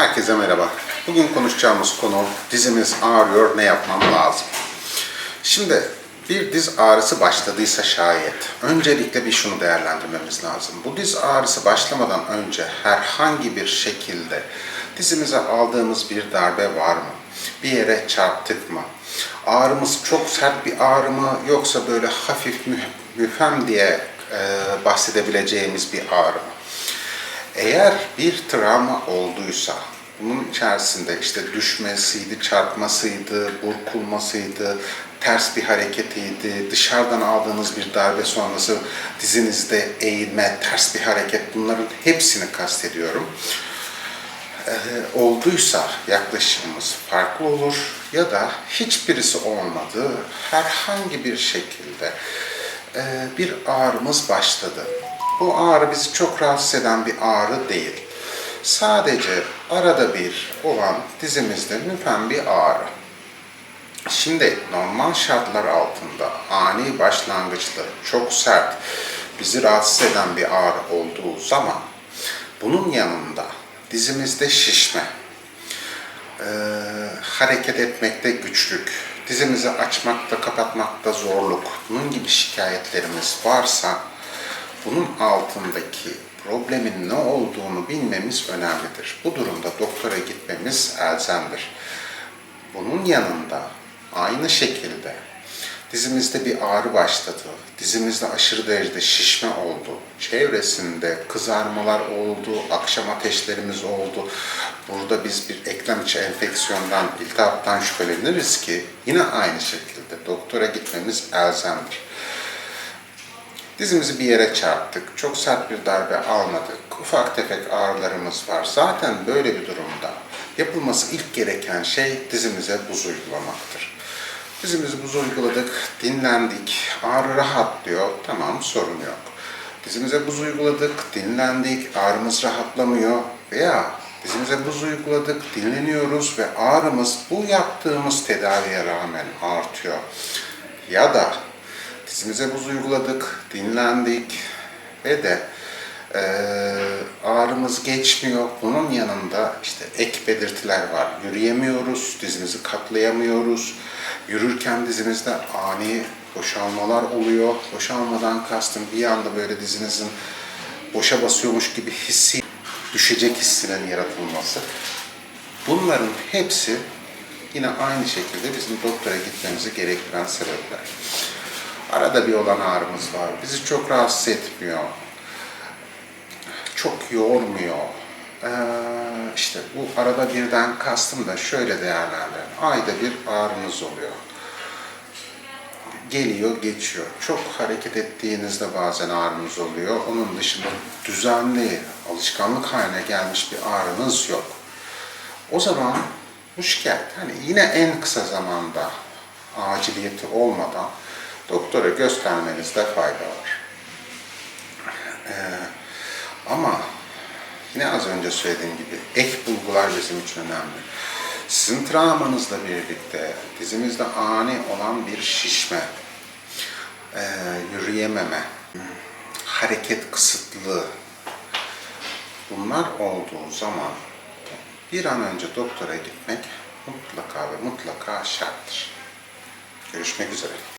Herkese merhaba. Bugün konuşacağımız konu dizimiz ağrıyor ne yapmam lazım? Şimdi bir diz ağrısı başladıysa şayet öncelikle bir şunu değerlendirmemiz lazım. Bu diz ağrısı başlamadan önce herhangi bir şekilde dizimize aldığımız bir darbe var mı? Bir yere çarptık mı? Ağrımız çok sert bir ağrı mı yoksa böyle hafif mü- müfem diye e, bahsedebileceğimiz bir ağrı mı? Eğer bir travma olduysa, bunun içerisinde işte düşmesiydi, çarpmasıydı, burkulmasıydı, ters bir hareketiydi, dışarıdan aldığınız bir darbe sonrası dizinizde eğilme, ters bir hareket bunların hepsini kastediyorum. Ee, olduysa yaklaşımımız farklı olur ya da hiçbirisi olmadı, herhangi bir şekilde e, bir ağrımız başladı. Bu ağrı bizi çok rahatsız eden bir ağrı değil. Sadece arada bir olan dizimizde müfem bir ağrı. Şimdi normal şartlar altında ani başlangıçlı, çok sert, bizi rahatsız eden bir ağrı olduğu zaman bunun yanında dizimizde şişme, e, hareket etmekte güçlük, dizimizi açmakta, kapatmakta zorluk, bunun gibi şikayetlerimiz varsa bunun altındaki problemin ne olduğunu bilmemiz önemlidir. Bu durumda doktora gitmemiz elzemdir. Bunun yanında aynı şekilde dizimizde bir ağrı başladı, dizimizde aşırı derecede şişme oldu, çevresinde kızarmalar oldu, akşam ateşlerimiz oldu. Burada biz bir eklem içi enfeksiyondan, iltihaptan şüpheleniriz ki yine aynı şekilde doktora gitmemiz elzemdir. Dizimizi bir yere çarptık, çok sert bir darbe almadık, ufak tefek ağrılarımız var. Zaten böyle bir durumda yapılması ilk gereken şey dizimize buz uygulamaktır. Dizimize buz uyguladık, dinlendik, ağrı rahatlıyor, tamam sorun yok. Dizimize buz uyguladık, dinlendik, ağrımız rahatlamıyor. Veya dizimize buz uyguladık, dinleniyoruz ve ağrımız bu yaptığımız tedaviye rağmen artıyor. Ya da dizimize buz uyguladık, dinlendik ve de eee, ağrımız geçmiyor. Bunun yanında işte ek belirtiler var. Yürüyemiyoruz, dizimizi katlayamıyoruz. Yürürken dizimizde ani boşalmalar oluyor. Boşalmadan kastım bir anda böyle dizinizin boşa basıyormuş gibi hissi, düşecek hissinin yaratılması. Bunların hepsi yine aynı şekilde bizim doktora gitmemizi gerektiren sebepler. Arada bir olan ağrımız var. Bizi çok rahatsız etmiyor. Çok yormuyor. Ee, işte bu arada birden kastım da şöyle değerlendirin. Ayda bir ağrınız oluyor. Geliyor, geçiyor. Çok hareket ettiğinizde bazen ağrınız oluyor. Onun dışında düzenli, alışkanlık haline gelmiş bir ağrınız yok. O zaman bu şikayet hani yine en kısa zamanda aciliyeti olmadan doktora göstermenizde fayda var. Ee, ama yine az önce söylediğim gibi ek bulgular bizim için önemli. Sizin travmanızla birlikte dizimizde ani olan bir şişme, ee, yürüyememe, hareket kısıtlığı bunlar olduğu zaman bir an önce doktora gitmek mutlaka ve mutlaka şarttır. Görüşmek üzere.